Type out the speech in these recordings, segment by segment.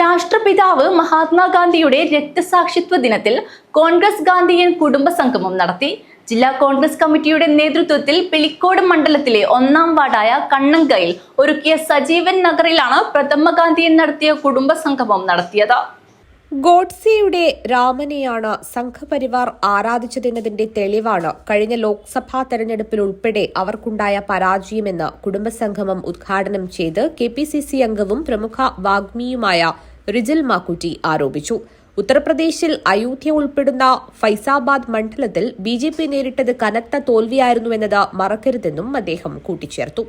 രാഷ്ട്രപിതാവ് മഹാത്മാഗാന്ധിയുടെ രക്തസാക്ഷിത്വ ദിനത്തിൽ കോൺഗ്രസ് ഗാന്ധിയൻ കുടുംബ സംഗമം നടത്തി. ജില്ലാ കോൺഗ്രസ് കമ്മിറ്റിയുടെ നേതൃത്വത്തിൽ പിലിക്കോട് മണ്ഡലത്തിലെ ഒന്നാം വാർഡായ കണ്ണങ്കയിൽ ഒരുക്കിയ സജീവൻ നഗറിലാണ് പ്രഥമ ഗാന്ധിയൻ നടത്തിയ കുടുംബ സംഗമം നടത്തിയത്. ഗോഡ്സെയുടെ രാമനെയാണ് സംഘപരിവാർ ആരാധിച്ചതെന്നതിന്റെ തെളിവാണ്. കഴിഞ്ഞ ലോക്സഭാ തെരഞ്ഞെടുപ്പിൽ ഉൾപ്പെടെ അവർക്കുണ്ടായ പരാജയമെന്ന് കുടുംബസംഗമം ഉദ്ഘാടനം ചെയ്ത് കെ പി സി സി അംഗവും പ്രമുഖ വാഗ്മിയുമായ റിജിൽ മാക്കുറ്റി ആരോപിച്ചു. ഉത്തർപ്രദേശിൽ അയോധ്യ ഉൾപ്പെടുന്ന ഫൈസാബാദ് മണ്ഡലത്തിൽ ബി ജെ പി നേരിട്ടത് കനത്ത തോൽവിയായിരുന്നുവെന്നത് മറക്കരുതെന്നും അദ്ദേഹം കൂട്ടിച്ചേർത്തു.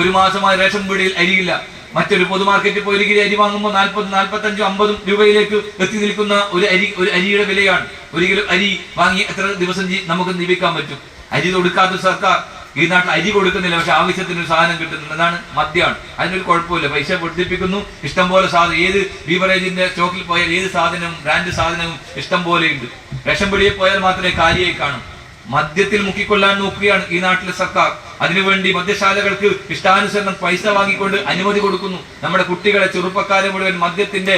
ഒരു മാസമായി റേഷൻ പീടിയിൽ അരിയില്ല. മറ്റൊരു പൊതുമാർക്കറ്റിൽ പോയി ഒരു കിലോ അരി വാങ്ങുമ്പോൾ നാൽപ്പത് നാൽപ്പത്തഞ്ചും അമ്പതും രൂപയിലേക്ക് എത്തി നിൽക്കുന്ന ഒരു അരി ഒരു അരിയുടെ വിലയാണ്. ഒരു കിലോ അരി വാങ്ങി എത്ര ദിവസം നമുക്ക് ജീവിക്കാൻ പറ്റും? അരി കൊടുക്കാത്ത സർക്കാർ ഈ നാട്ടിൽ അരി കൊടുക്കുന്നില്ല പക്ഷെ ആവശ്യത്തിന് ഒരു സാധനം കിട്ടുന്നുണ്ട്. അതാണ് മദ്യമാണ്. അതിനൊരു കുഴപ്പമില്ല. പൈസ വർദ്ധിപ്പിക്കുന്നു ഇഷ്ടംപോലെ സാധനം ഏത് ബീവറേജിന്റെ സ്റ്റോക്കിൽ പോയാൽ ഏത് സാധനവും ബ്രാൻഡ് സാധനവും ഇഷ്ടം ഉണ്ട്. റേഷൻ പിടിയിൽ പോയാൽ മാത്രമേ കാര്യമായി കാണും. മദ്യത്തിൽ മുക്കിക്കൊള്ളാൻ നോക്കുകയാണ് ഈ നാട്ടിലെ സർക്കാർ. അതിനുവേണ്ടി മദ്യശാലകൾക്ക് ഇഷ്ടാനുസരണം പൈസ വാങ്ങിക്കൊണ്ട് അനുമതി കൊടുക്കുന്നു. നമ്മുടെ കുട്ടികളെ ചെറുപ്പക്കാരെ മുഴുവൻ മദ്യത്തിന്റെ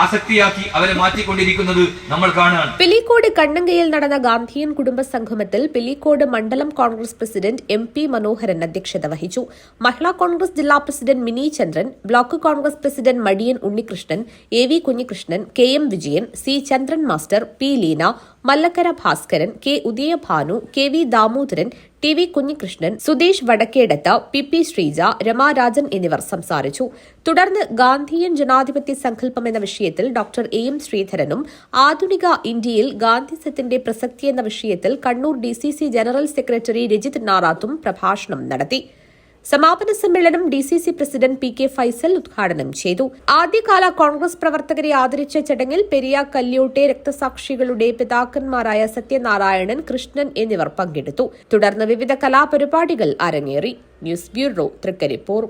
ആസക്തിയാക്കി അവരെ മാറ്റിക്കൊണ്ടിരിക്കുന്നത് നമ്മൾ കാണുകയാണ്. പിലിക്കോട് കണ്ണങ്കയിൽ നടന്ന ഗാന്ധിയൻ കുടുംബ സംഗമത്തിൽ പിലിക്കോട് മണ്ഡലം Congress president M P Manoharan അധ്യക്ഷത വഹിച്ചു. മഹിളാ കോൺഗ്രസ് ജില്ലാ president Mini Chandran block Congress president Madiyan Unnikrishnan A V Kunhikrishnan K M Vijayan C Chandran master P Leena Mallakkara Bhaskaran K Udayabhanu K V Damodaran T V Kunhikrishnan Sudesh Vadakkedath P P Sreeja Ramarajan എന്നിവർ സംസാരിച്ചു. തുടർന്ന് ഗാന്ധിയൻ ജനാധിപത്യ സങ്കല്പം എന്ന വിഷയത്തിൽ doctor A M ശ്രീധരനും ആധുനിക ഇന്ത്യയിൽ ഗാന്ധിസത്തിന്റെ പ്രസക്തി എന്ന വിഷയത്തിൽ Kannur D general secretary Rajith നാറാത്തും പ്രഭാഷണം നടത്തി. സമാപന സമ്മേളനം D C C president P K Faisal ഉദ്ഘാടനം ചെയ്തു. ആദ്യകാല കോൺഗ്രസ് പ്രവർത്തകരെ ആദരിച്ച ചടങ്ങിൽ പെരിയ കല്യോട്ടെ രക്തസാക്ഷികളുടെ പിതാക്കന്മാരായ സത്യനാരായണൻ കൃഷ്ണൻ എന്നിവർ പങ്കെടുത്തു. തുടർന്ന് വിവിധ കലാപരിപാടികൾ അരങ്ങേറി. News bureau Trikaripur.